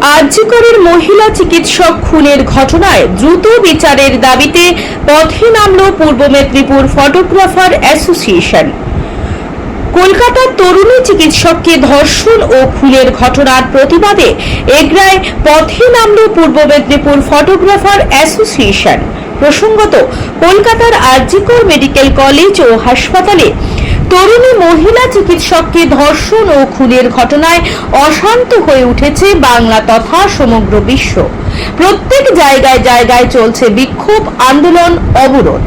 আরজিকরের মহিলা চিকিৎসক খুনের ঘটনায় দ্রুত বিচারের দাবিতে পথে নামল পূর্ব মেদিনীপুর ফটোগ্রাফার অ্যাসোসিয়েশন। কলকাতার তরুণী চিকিৎসককে ধর্ষণ ও খুনের ঘটনার প্রতিবাদে এগরায় পথে নামল পূর্ব মেদিনীপুর ফটোগ্রাফার অ্যাসোসিয়েশন। প্রসঙ্গত, কলকাতার আরজিকর মেডিকেল কলেজ ও হাসপাতালে তরুণী মহিলা চিকিৎসককে ধর্ষণ ও খুনের ঘটনায় অশান্ত হয়ে উঠেছে বাংলা তথা সমগ্র বিশ্ব। প্রত্যেক জায়গায় জায়গায় চলছে বিক্ষোভ, আন্দোলন, অবরোধ।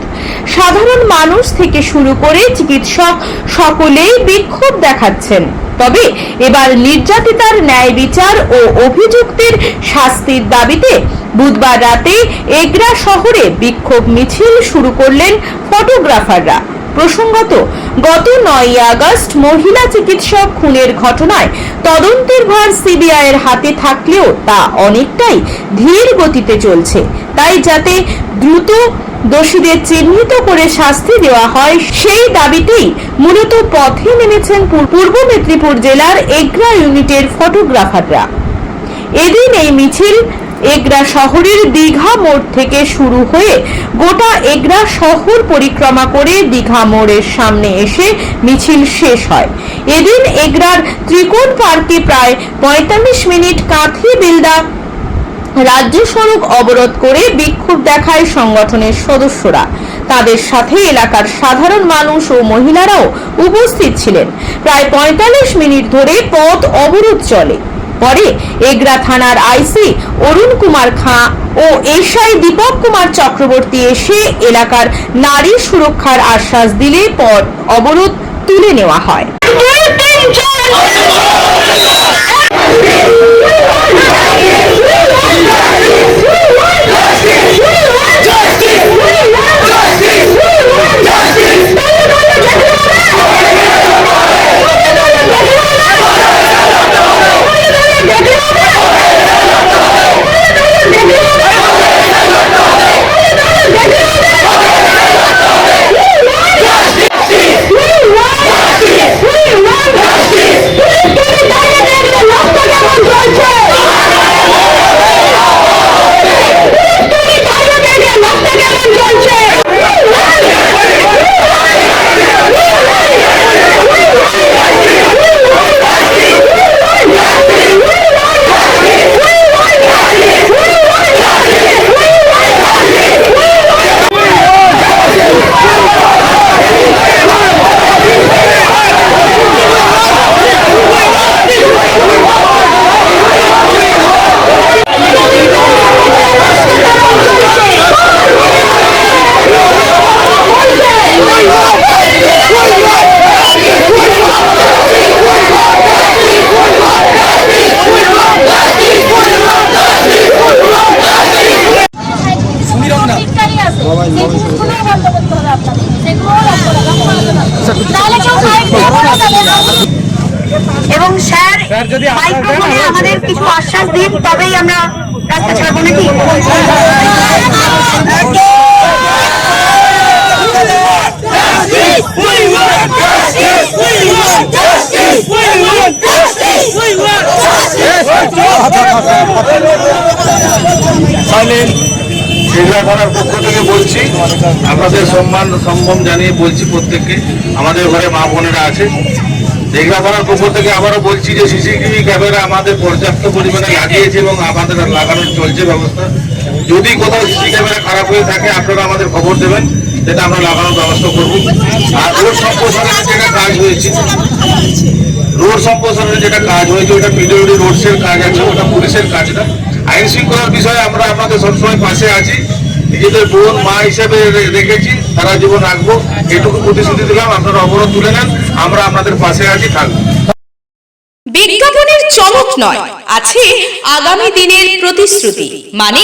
সাধারণ মানুষ থেকে শুরু করে চিকিৎসক সকলেই বিক্ষোভ দেখাচ্ছেন। তবে এবার নির্যাতিতার ন্যায় বিচার ও অভিযুক্তের শাস্তির দাবিতে বুধবার রাতে এগরা শহরে বিক্ষোভ মিছিল শুরু করলেন ফটোগ্রাফাররা। প্রসঙ্গত, গত নয় আগস্ট মহিলা চিকিৎসক খুনের ঘটনায় তদন্তের ভার সিবিআই এর হাতে থাকলেও তা অনেকটাই ধীর গতিতে চলছে। তাই যাতে দ্রুত দোষীদের চিহ্নিত করে শাস্তি দেওয়া হয়, সেই দাবিতেই মূলত পথে নেমেছেন পূর্ব মেদিনীপুর জেলার এগ্রা ইউনিটের ফটোগ্রাফাররা। এদিন এই মিছিল এগরা শহরের দীঘা মোড় থেকে শুরু হয়ে গোটা এগরা শহর পরিক্রমা করে দীঘা মোড়ের সামনে এসে মিছিল শেষ হয়। এদিন এগরার ত্রিকোণ পার্কে প্রায় পঁয়তাল্লিশ মিনিট কাঁথি বিলদা রাজ্য সড়ক অবরোধ করে বিক্ষোভ দেখায় সংগঠনের সদস্যরা। তাদের সাথে এলাকার সাধারণ মানুষ ও মহিলারাও উপস্থিত ছিলেন। প্রায় পঁয়তাল্লিশ মিনিট ধরে পথ অবরোধ চলে। পরে এগরা থানার আইসি অরুণ কুমার খাঁ ও এসআই দীপক কুমার চক্রবর্তী এসে এলাকার নারী সুরক্ষার আশ্বাস দিলে পর অবরোধ তুলে নেওয়া হয়। ঠিকঠাকই আছে। সেগুলো বন্ধ করতে হবে আপনাদের। না। এবং স্যার মাইক্রোফোনে আমাদের কিছু আশ্বাস দিন তবেই আমরা রাস্তা ছাড়বো নাকি জেলা থানার পক্ষ থেকে বলছি, আপনাদের সম্মান, সম্ভ্রম জানিয়ে বলছি প্রত্যেককে। আমাদের ঘরে মা বোনেরা আছে। থানার পক্ষ থেকে আবারও বলছি যে সিসিটিভি ক্যামেরা আমাদের পর্যাপ্ত পরিমাণে লাগিয়েছে এবং আমাদের লাগানোর চলছে ব্যবস্থা। যদি কোথাও সিসি ক্যামেরা খারাপ হয়ে থাকে, আপনারা আমাদের খবর দেবেন, সেটা আমরা লাগানোর ব্যবস্থা করব। আর রোড সম্প্রসারণের যেটা কাজ হয়েছে, রোড সম্প্রসারণের যেটা কাজ হয়েছে, ওটা পিডব্লিউডি রোডসের কাজ আছে, ওটা পুলিশের কাজ না। আইন শৃঙ্খলার বিষয়ে আমরা আপনাদের সবসময় পাশে আছি। নিজেদের বোন, মা হিসেবে রেখেছি, সারা জীবন রাখব। এটুকু প্রতিশ্রুতি দিলাম, আপনারা অবরোধ তুলে নেন, আমরা আপনাদের পাশে আছি, থাকব। বিজ্ঞাপনের চমক নয়, আছে আগামী দিনের প্রতিশ্রুতি মানে